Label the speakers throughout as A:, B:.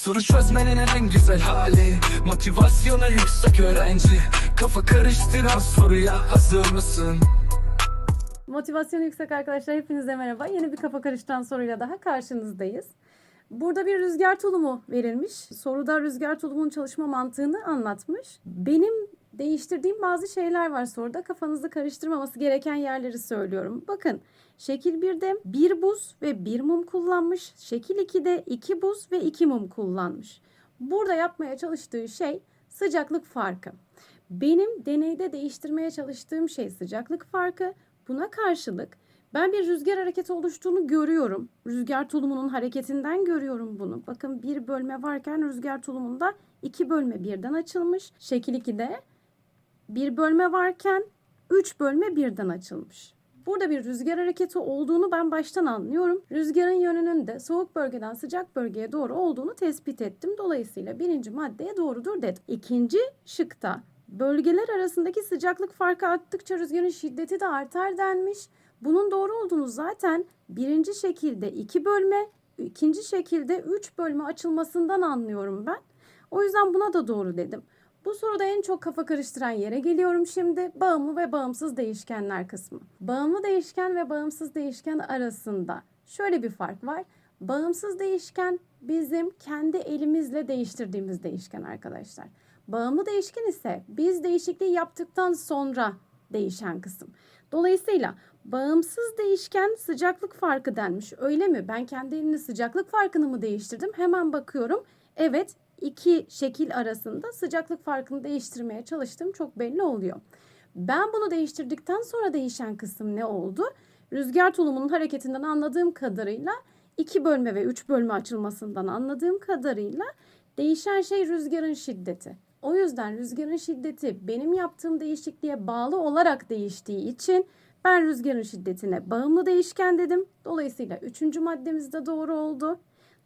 A: Soru çözmenin en güzel hali Motivasyonu yüksek öğrenci Kafa karıştıran soruya hazır mısın?
B: Motivasyonu yüksek arkadaşlar hepinize merhaba. Yeni bir kafa karıştıran soruyla daha karşınızdayız. Burada bir rüzgar tulumu verilmiş. Soruda rüzgar tulumunun çalışma mantığını anlatmış. Benim değiştirdiğim bazı şeyler var soruda. Kafanızı karıştırmaması gereken yerleri söylüyorum. Bakın şekil 1'de bir buz ve bir mum kullanmış. Şekil 2'de iki buz ve iki mum kullanmış. Burada yapmaya çalıştığı şey sıcaklık farkı. Benim deneyde değiştirmeye çalıştığım şey sıcaklık farkı. Buna karşılık ben bir rüzgar hareketi oluştuğunu görüyorum. Rüzgar tulumunun hareketinden görüyorum bunu. Bakın bir bölme varken rüzgar tulumunda iki bölme birden açılmış. Şekil 2'de bir bölme varken üç bölme birden açılmış. Burada bir rüzgar hareketi olduğunu ben baştan anlıyorum. Rüzgarın yönünün de soğuk bölgeden sıcak bölgeye doğru olduğunu tespit ettim. Dolayısıyla birinci maddeye doğrudur dedim. İkinci şıkta bölgeler arasındaki sıcaklık farkı arttıkça rüzgarın şiddeti de artar denmiş. Bunun doğru olduğunu zaten birinci şekilde iki bölme, ikinci şekilde üç bölme açılmasından anlıyorum ben. O yüzden buna da doğru dedim. Bu soruda en çok kafa karıştıran yere geliyorum şimdi. Bağımlı ve bağımsız değişkenler kısmı. Bağımlı değişken ve bağımsız değişken arasında şöyle bir fark var. Bağımsız değişken bizim kendi elimizle değiştirdiğimiz değişken arkadaşlar. Bağımlı değişken ise biz değişikliği yaptıktan sonra değişen kısım. Dolayısıyla bağımsız değişken sıcaklık farkı denmiş. Öyle mi? Ben kendi elimle sıcaklık farkını mı değiştirdim? Hemen bakıyorum. Evet, iki şekil arasında sıcaklık farkını değiştirmeye çalıştım. Çok belli oluyor. Ben bunu değiştirdikten sonra değişen kısım ne oldu? Rüzgar tulumunun hareketinden anladığım kadarıyla iki bölme ve üç bölme açılmasından anladığım kadarıyla değişen şey rüzgarın şiddeti. O yüzden rüzgarın şiddeti benim yaptığım değişikliğe bağlı olarak değiştiği için ben rüzgarın şiddetine bağımlı değişken dedim. Dolayısıyla üçüncü maddemiz de doğru oldu.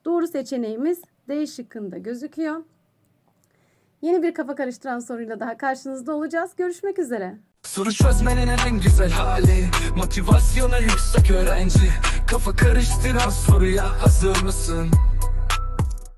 B: Doğru seçeneğimiz D şıkkında gözüküyor. Yeni bir kafa karıştıran soruyla daha karşınızda olacağız. Görüşmek üzere.
A: Soru çözmenin en güzel hali Motivasyonu yüksek öğrenci Kafa karıştıran soruya hazır mısın?